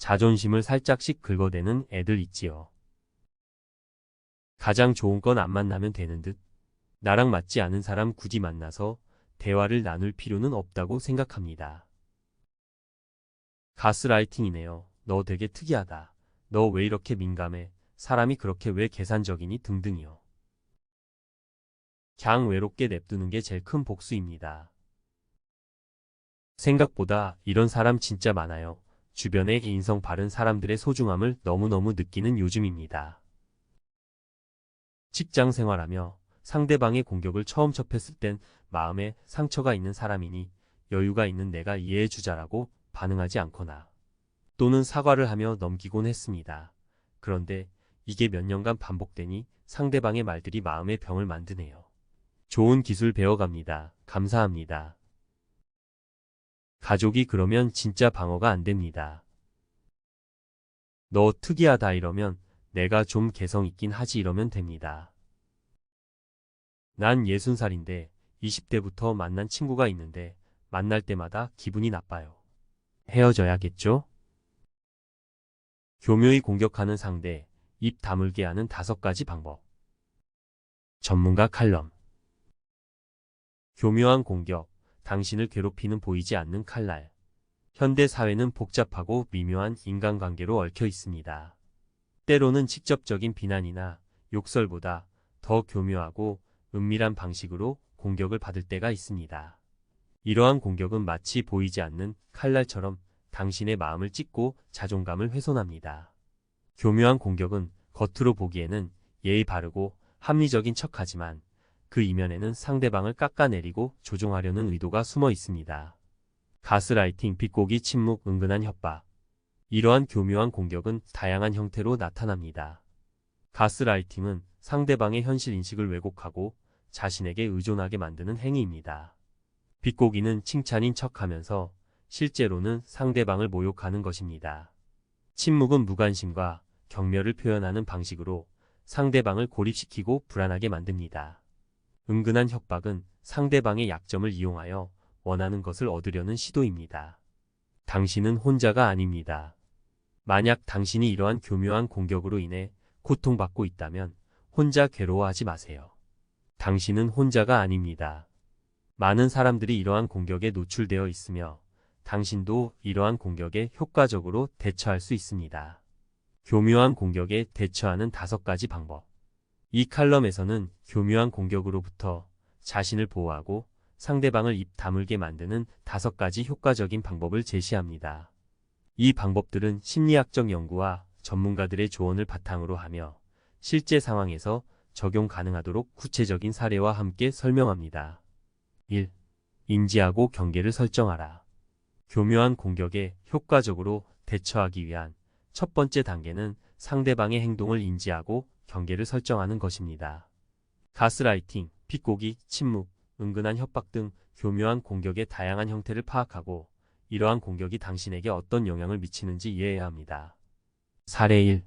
자존심을 살짝씩 긁어대는 애들 있지요. 가장 좋은 건 안 만나면 되는 듯. 나랑 맞지 않은 사람 굳이 만나서 대화를 나눌 필요는 없다고 생각합니다. 가스라이팅이네요. 너 되게 특이하다. 너 왜 이렇게 민감해? 사람이 그렇게 왜 계산적이니? 등등이요. 그냥 외롭게 냅두는 게 제일 큰 복수입니다. 생각보다 이런 사람 진짜 많아요. 주변에 인성 바른 사람들의 소중함을 너무너무 느끼는 요즘입니다. 직장 생활하며 상대방의 공격을 처음 접했을 땐 마음에 상처가 있는 사람이니 여유가 있는 내가 이해해 주자라고 반응하지 않거나 또는 사과를 하며 넘기곤 했습니다. 그런데 이게 몇 년간 반복되니 상대방의 말들이 마음의 병을 만드네요. 좋은 기술 배워갑니다. 감사합니다. 가족이 그러면 진짜 방어가 안 됩니다. 너 특이하다 이러면 내가 좀 개성 있긴 하지 이러면 됩니다. 난 60살인데 20대부터 만난 친구가 있는데 만날 때마다 기분이 나빠요. 헤어져야겠죠? 교묘히 공격하는 상대, 입 다물게 하는 다섯 가지 방법. 전문가 칼럼. 교묘한 공격, 당신을 괴롭히는 보이지 않는 칼날. 현대 사회는 복잡하고 미묘한 인간관계로 얽혀 있습니다. 때로는 직접적인 비난이나 욕설보다 더 교묘하고 은밀한 방식으로 공격을 받을 때가 있습니다. 이러한 공격은 마치 보이지 않는 칼날처럼 당신의 마음을 찢고 자존감을 훼손합니다. 교묘한 공격은 겉으로 보기에는 예의 바르고 합리적인 척하지만 그 이면에는 상대방을 깎아내리고 조종하려는 의도가 숨어 있습니다. 가스라이팅, 비꼬기, 침묵, 은근한 협박. 이러한 교묘한 공격은 다양한 형태로 나타납니다. 가스라이팅은 상대방의 현실 인식을 왜곡하고 자신에게 의존하게 만드는 행위입니다. 비꼬기는 칭찬인 척 하면서 실제로는 상대방을 모욕하는 것입니다. 침묵은 무관심과 경멸을 표현하는 방식으로 상대방을 고립시키고 불안하게 만듭니다. 은근한 협박은 상대방의 약점을 이용하여 원하는 것을 얻으려는 시도입니다. 당신은 혼자가 아닙니다. 만약 당신이 이러한 교묘한 공격으로 인해 고통받고 있다면 혼자 괴로워하지 마세요. 당신은 혼자가 아닙니다. 많은 사람들이 이러한 공격에 노출되어 있으며 당신도 이러한 공격에 효과적으로 대처할 수 있습니다. 교묘한 공격에 대처하는 다섯 가지 방법. 이 칼럼에서는 교묘한 공격으로부터 자신을 보호하고 상대방을 입 다물게 만드는 다섯 가지 효과적인 방법을 제시합니다. 이 방법들은 심리학적 연구와 전문가들의 조언을 바탕으로 하며 실제 상황에서 적용 가능하도록 구체적인 사례와 함께 설명합니다. 1. 인지하고 경계를 설정하라. 교묘한 공격에 효과적으로 대처하기 위한 첫 번째 단계는 상대방의 행동을 인지하고 경계를 설정하는 것입니다. 가스라이팅, 비꼬기, 침묵, 은근한 협박 등 교묘한 공격의 다양한 형태를 파악하고 이러한 공격이 당신에게 어떤 영향을 미치는지 이해해야 합니다. 사례 1.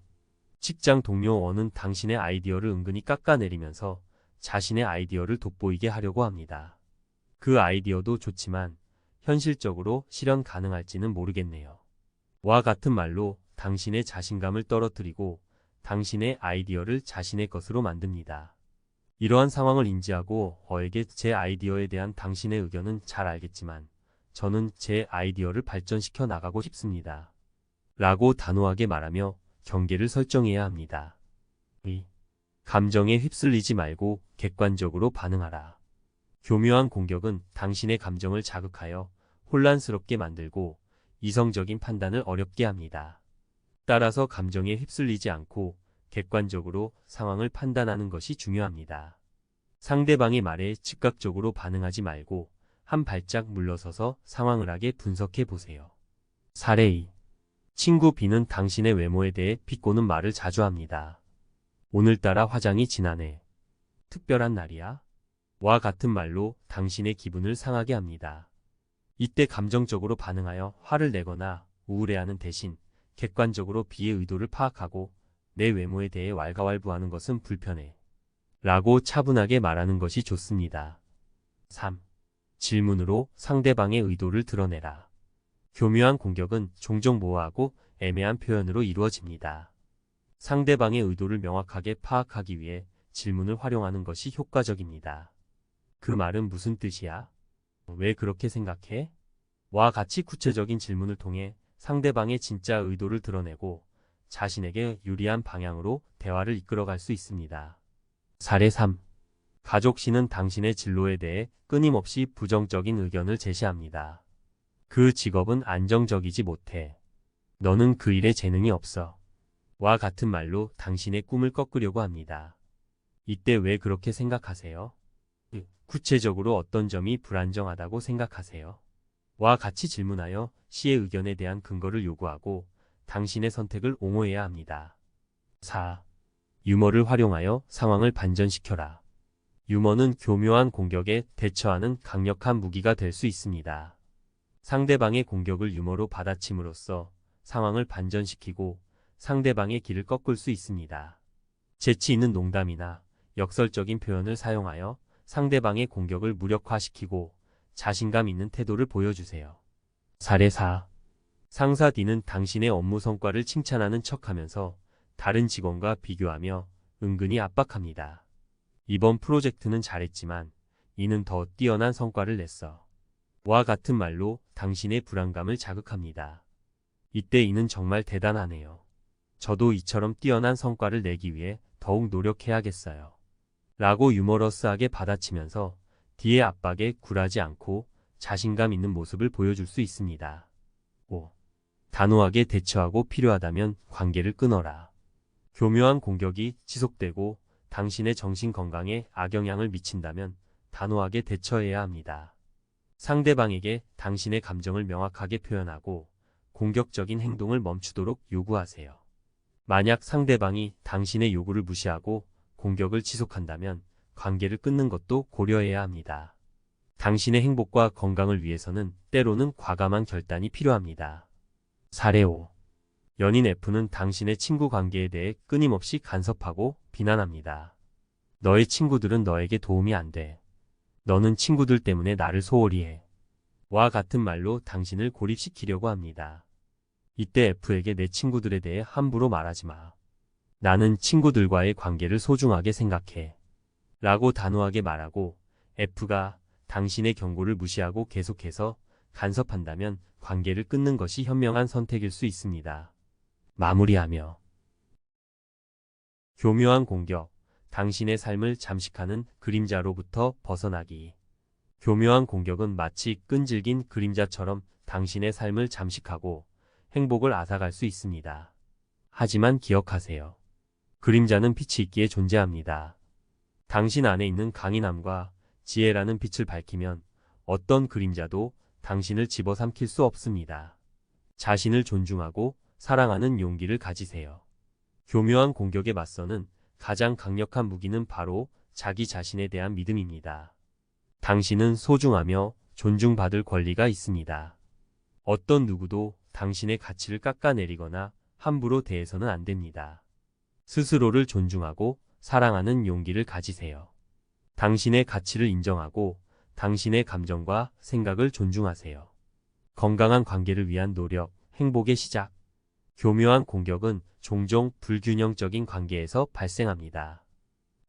직장 동료 원은 당신의 아이디어를 은근히 깎아내리면서 자신의 아이디어를 돋보이게 하려고 합니다. 그 아이디어도 좋지만 현실적으로 실현 가능할지는 모르겠네요. 와 같은 말로 당신의 자신감을 떨어뜨리고 당신의 아이디어를 자신의 것으로 만듭니다. 이러한 상황을 인지하고 어에게 제 아이디어에 대한 당신의 의견은 잘 알겠지만 저는 제 아이디어를 발전시켜 나가고 싶습니다. 라고 단호하게 말하며 경계를 설정해야 합니다. 2. 감정에 휩쓸리지 말고 객관적으로 반응하라. 교묘한 공격은 당신의 감정을 자극하여 혼란스럽게 만들고 이성적인 판단을 어렵게 합니다. 따라서 감정에 휩쓸리지 않고 객관적으로 상황을 판단하는 것이 중요합니다. 상대방의 말에 즉각적으로 반응하지 말고 한 발짝 물러서서 상황을 하게 분석해 보세요. 사례 2. 친구 B는 당신의 외모에 대해 비꼬는 말을 자주 합니다. 오늘따라 화장이 진하네. 특별한 날이야? 와 같은 말로 당신의 기분을 상하게 합니다. 이때 감정적으로 반응하여 화를 내거나 우울해하는 대신 객관적으로 B의 의도를 파악하고 내 외모에 대해 왈가왈부하는 것은 불편해. 라고 차분하게 말하는 것이 좋습니다. 3. 질문으로 상대방의 의도를 드러내라. 교묘한 공격은 종종 모호하고 애매한 표현으로 이루어집니다. 상대방의 의도를 명확하게 파악하기 위해 질문을 활용하는 것이 효과적입니다. 그 말은 무슨 뜻이야? 왜 그렇게 생각해? 와 같이 구체적인 질문을 통해 상대방의 진짜 의도를 드러내고 자신에게 유리한 방향으로 대화를 이끌어갈 수 있습니다. 사례 3. 가족 씨는 당신의 진로에 대해 끊임없이 부정적인 의견을 제시합니다. 그 직업은 안정적이지 못해. 너는 그 일에 재능이 없어. 와 같은 말로 당신의 꿈을 꺾으려고 합니다. 이때 왜 그렇게 생각하세요? 구체적으로 어떤 점이 불안정하다고 생각하세요? 와 같이 질문하여 씨의 의견에 대한 근거를 요구하고 당신의 선택을 옹호해야 합니다. 4. 유머를 활용하여 상황을 반전시켜라. 유머는 교묘한 공격에 대처하는 강력한 무기가 될 수 있습니다. 상대방의 공격을 유머로 받아침으로써 상황을 반전시키고 상대방의 길을 꺾을 수 있습니다. 재치 있는 농담이나 역설적인 표현을 사용하여 상대방의 공격을 무력화시키고 자신감 있는 태도를 보여주세요. 사례 4. 상사 D는 당신의 업무 성과를 칭찬하는 척하면서 다른 직원과 비교하며 은근히 압박합니다. 이번 프로젝트는 잘했지만 이는 더 뛰어난 성과를 냈어. 와 같은 말로 당신의 불안감을 자극합니다. 이때 이는 정말 대단하네요. 저도 이처럼 뛰어난 성과를 내기 위해 더욱 노력해야겠어요. 라고 유머러스하게 받아치면서 D의 압박에 굴하지 않고 자신감 있는 모습을 보여줄 수 있습니다. 5. 단호하게 대처하고 필요하다면 관계를 끊어라. 교묘한 공격이 지속되고 당신의 정신 건강에 악영향을 미친다면 단호하게 대처해야 합니다. 상대방에게 당신의 감정을 명확하게 표현하고 공격적인 행동을 멈추도록 요구하세요. 만약 상대방이 당신의 요구를 무시하고 공격을 지속한다면 관계를 끊는 것도 고려해야 합니다. 당신의 행복과 건강을 위해서는 때로는 과감한 결단이 필요합니다. 사례 5. 연인 F는 당신의 친구 관계에 대해 끊임없이 간섭하고 비난합니다. 너의 친구들은 너에게 도움이 안 돼. 너는 친구들 때문에 나를 소홀히 해. 와 같은 말로 당신을 고립시키려고 합니다. 이때 F에게 내 친구들에 대해 함부로 말하지 마. 나는 친구들과의 관계를 소중하게 생각해. 라고 단호하게 말하고 F가 당신의 경고를 무시하고 계속해서 간섭한다면 관계를 끊는 것이 현명한 선택일 수 있습니다. 마무리하며 교묘한 공격, 당신의 삶을 잠식하는 그림자로부터 벗어나기. 교묘한 공격은 마치 끈질긴 그림자처럼 당신의 삶을 잠식하고 행복을 앗아갈 수 있습니다. 하지만 기억하세요. 그림자는 빛이 있기에 존재합니다. 당신 안에 있는 강인함과 지혜라는 빛을 밝히면 어떤 그림자도 당신을 집어삼킬 수 없습니다. 자신을 존중하고 사랑하는 용기를 가지세요. 교묘한 공격에 맞서는 가장 강력한 무기는 바로 자기 자신에 대한 믿음입니다. 당신은 소중하며 존중받을 권리가 있습니다. 어떤 누구도 당신의 가치를 깎아내리거나 함부로 대해서는 안 됩니다. 스스로를 존중하고 사랑하는 용기를 가지세요. 당신의 가치를 인정하고 당신의 감정과 생각을 존중하세요. 건강한 관계를 위한 노력, 행복의 시작. 교묘한 공격은 종종 불균형적인 관계에서 발생합니다.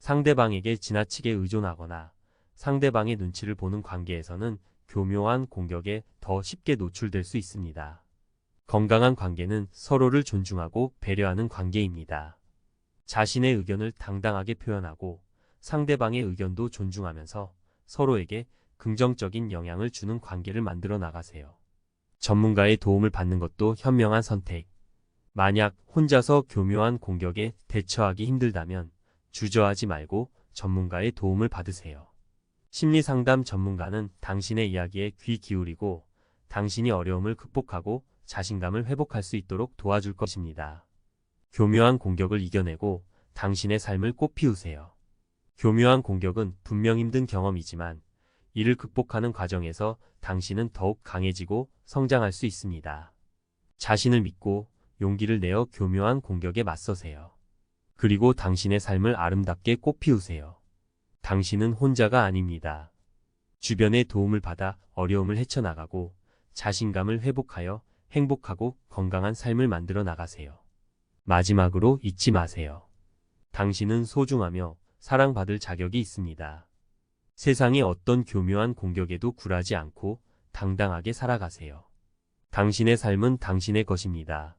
상대방에게 지나치게 의존하거나 상대방의 눈치를 보는 관계에서는 교묘한 공격에 더 쉽게 노출될 수 있습니다. 건강한 관계는 서로를 존중하고 배려하는 관계입니다. 자신의 의견을 당당하게 표현하고 상대방의 의견도 존중하면서 서로에게 긍정적인 영향을 주는 관계를 만들어 나가세요. 전문가의 도움을 받는 것도 현명한 선택. 만약 혼자서 교묘한 공격에 대처하기 힘들다면 주저하지 말고 전문가의 도움을 받으세요. 심리상담 전문가는 당신의 이야기에 귀 기울이고 당신이 어려움을 극복하고 자신감을 회복할 수 있도록 도와줄 것입니다. 교묘한 공격을 이겨내고 당신의 삶을 꽃피우세요. 교묘한 공격은 분명 힘든 경험이지만 이를 극복하는 과정에서 당신은 더욱 강해지고 성장할 수 있습니다. 자신을 믿고 용기를 내어 교묘한 공격에 맞서세요. 그리고 당신의 삶을 아름답게 꽃피우세요. 당신은 혼자가 아닙니다. 주변의 도움을 받아 어려움을 헤쳐나가고 자신감을 회복하여 행복하고 건강한 삶을 만들어 나가세요. 마지막으로 잊지 마세요. 당신은 소중하며 사랑받을 자격이 있습니다. 세상의 어떤 교묘한 공격에도 굴하지 않고 당당하게 살아가세요. 당신의 삶은 당신의 것입니다.